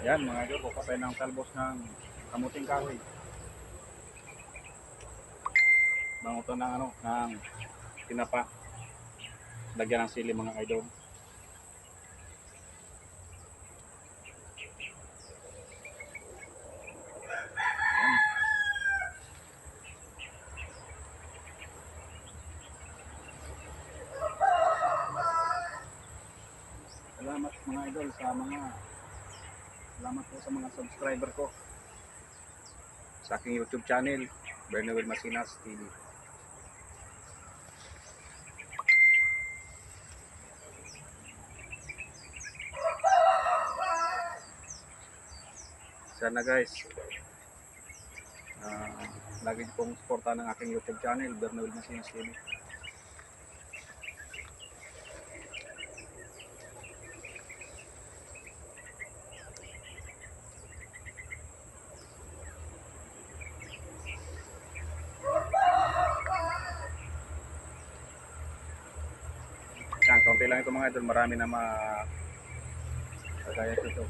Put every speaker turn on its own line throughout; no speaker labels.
Yan mga idol, kukuha tayo ng talbos ng kamuting kahoy. Bango to ng ano, ng tinapa. Lagyan ng sili mga idol. Salamat mga idol sa mga Salamat po sa mga subscriber ko sa aking YouTube channel, Bernawel Masinas TV. Sana guys, ah, lagi pong suporta ng aking YouTube channel, Bernawel Masinas TV. Yan, kaunti lang ito mga idol, marami na ma kagaya ito.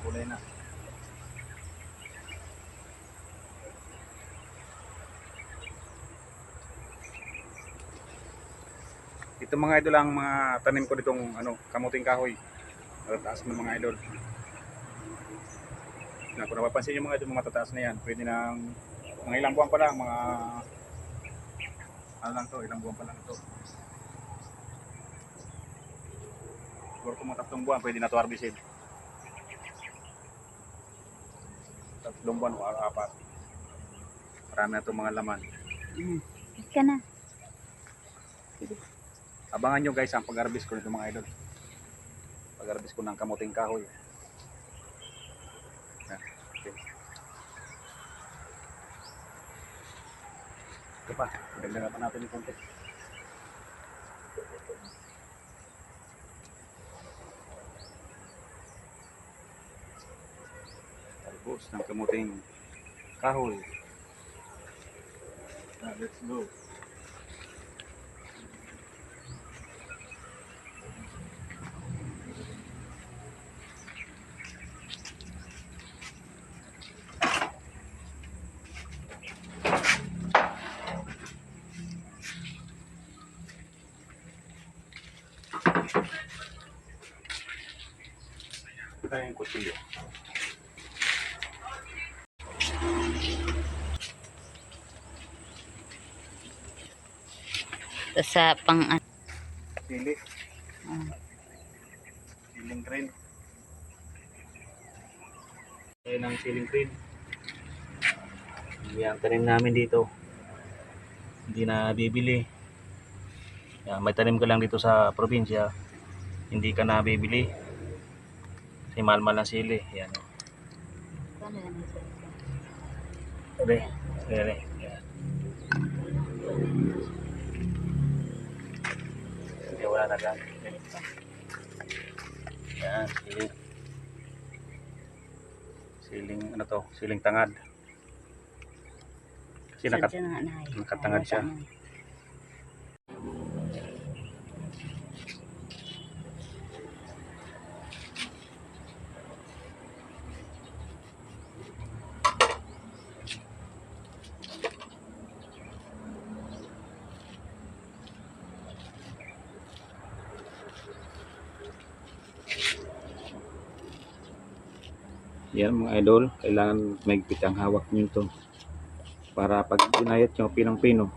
Kulay na. Ito mga idol ang mga tanim ko ditong ano, kamuting kahoy. Matataas ng mga idol. Na kung napapansin nyo mga idol, mga na yan. Pwede nang mga ilang buwan pa lang, mga ano lang to, ilang buwan pa lang ito. Siguro kung tatlong buwan, pwede na ito harbisin. Tatlong buwan o apat. Marami na itong mga laman.
Mm. Ka na.
Abangan nyo guys ang pag-harvest ko nito mga idol. Pag-harvest ko ng kamuting kahoy. Okay. Ito pa, dagdagan pa natin yung konti. Talbos ng kamuting kahoy. Ah, let's go. Ito yung kutsilyo.
Ito sa pang ano.
Sili.
ah,
Siling green. Ayan ang siling green. Yan, tanim namin dito. Hindi na bibili. Yan, may tanim ka lang dito sa probinsya. Hindi ka na bibili. Kasi mahal-mahal ang sili. Yan.
paano yan
wala na gan. Yan, siling. Siling, ano to? Siling tangad. Kasi nakat
nay.
nakatangad siya. Yan mga idol, kailangan maigpit ang hawak nyo ito. Para pag inayat nyo, pinang-pino.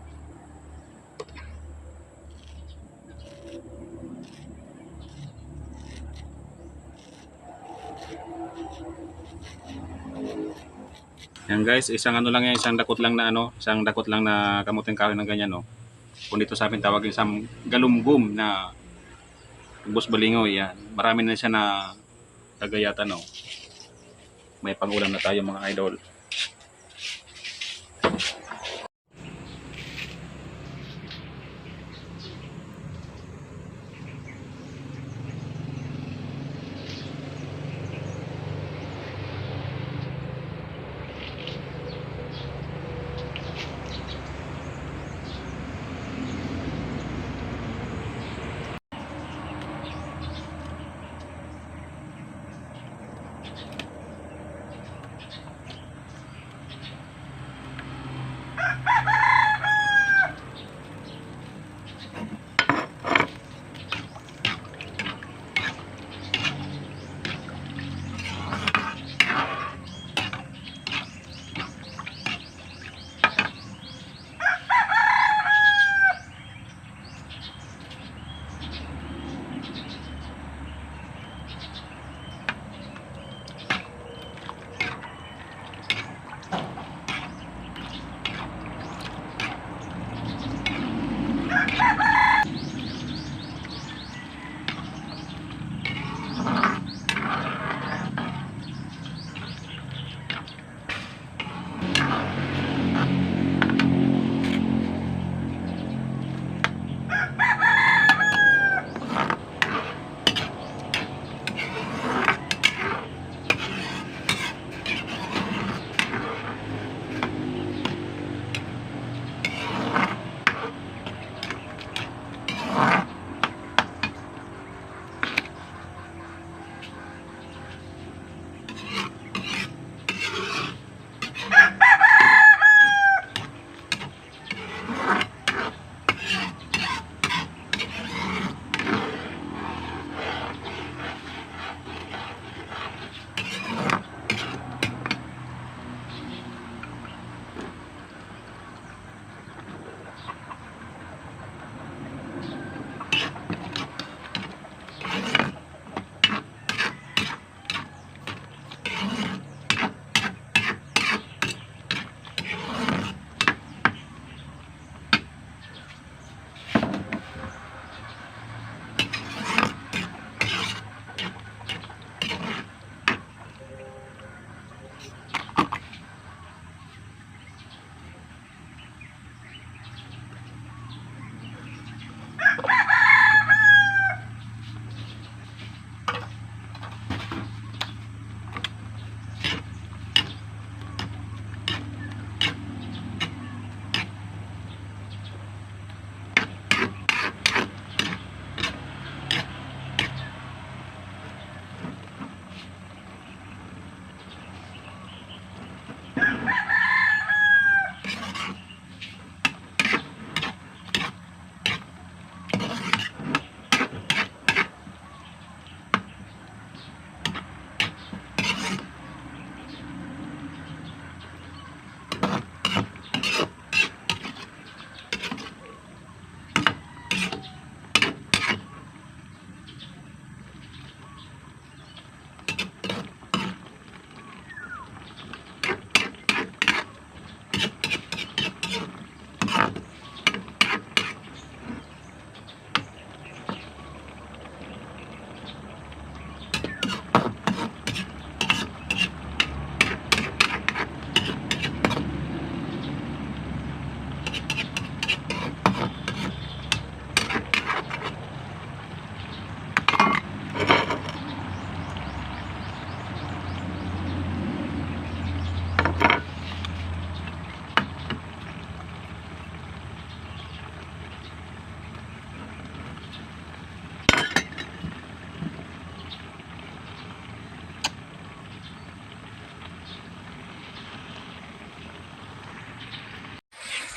Yan guys, isang ano lang yan, isang dakot lang na ano, isang dakot lang na kamuting kahoy ng ganyan no. Kung dito sa amin tawag isang galumgum na bus balingoy yan. Marami na siya na kagayatan no may pangulam na tayo mga idol.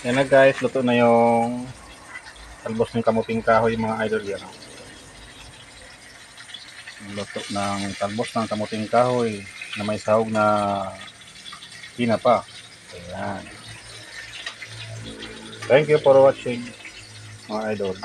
Yan na guys, luto na yung talbos ng kamuting kahoy mga idol yan. Luto ng talbos ng kamuting kahoy na may sahog na tinapa. Ayan. Thank you for watching mga idol.